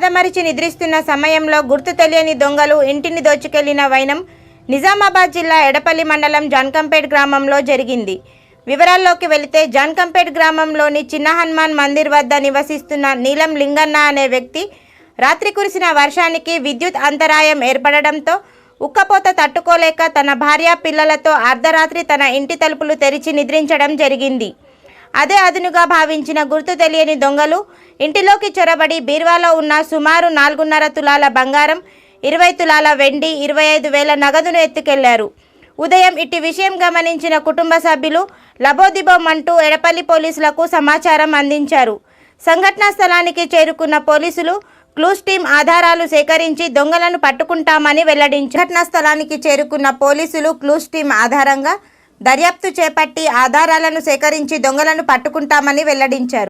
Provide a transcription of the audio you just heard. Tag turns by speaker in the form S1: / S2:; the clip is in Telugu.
S1: అర్ధమరిచి నిద్రిస్తున్న సమయంలో గుర్తు తెలియని దొంగలు ఇంటిని దోచుకెళ్ళిన వైనం నిజామాబాద్ జిల్లా ఎడపల్లి మండలం జాన్కంపేట్ గ్రామంలో జరిగింది. వివరాల్లోకి వెళితే జాన్కంపేట్ గ్రామంలోని చిన్న హనుమాన్ మందిర్ వద్ద నివసిస్తున్న నీలం లింగన్న అనే వ్యక్తి రాత్రి కురిసిన వర్షానికి విద్యుత్ అంతరాయం ఏర్పడడంతో ఉక్కపోత తట్టుకోలేక తన భార్య పిల్లలతో అర్ధరాత్రి తన ఇంటి తలుపులు తెరిచి నిద్రించడం జరిగింది. అదే అదునుగా భావించిన గుర్తు తెలియని దొంగలు ఇంటిలోకి చొరబడి బీర్వాలో ఉన్న సుమారు నాలుగున్నర తులాల బంగారం ఇరవై తులాల వెండి ఇరవై ఐదు వేల నగదును ఎత్తుకెళ్ళారు. ఉదయం ఇట్టి విషయం గమనించిన కుటుంబ సభ్యులు లబోదిబోం అంటూ ఎడపల్లి పోలీసులకు సమాచారం అందించారు. సంఘటనా స్థలానికి చేరుకున్న పోలీసులు క్లూస్ టీం ఆధారాలు సేకరించి దొంగలను పట్టుకుంటామని వెల్లడించారు. ఘటనా స్థలానికి చేరుకున్న పోలీసులు క్లూస్ టీం ఆధారంగా దర్యాప్తు చేపట్టి ఆధారాలను సేకరించి దొంగలను పట్టుకుంటామని వెల్లడించారు.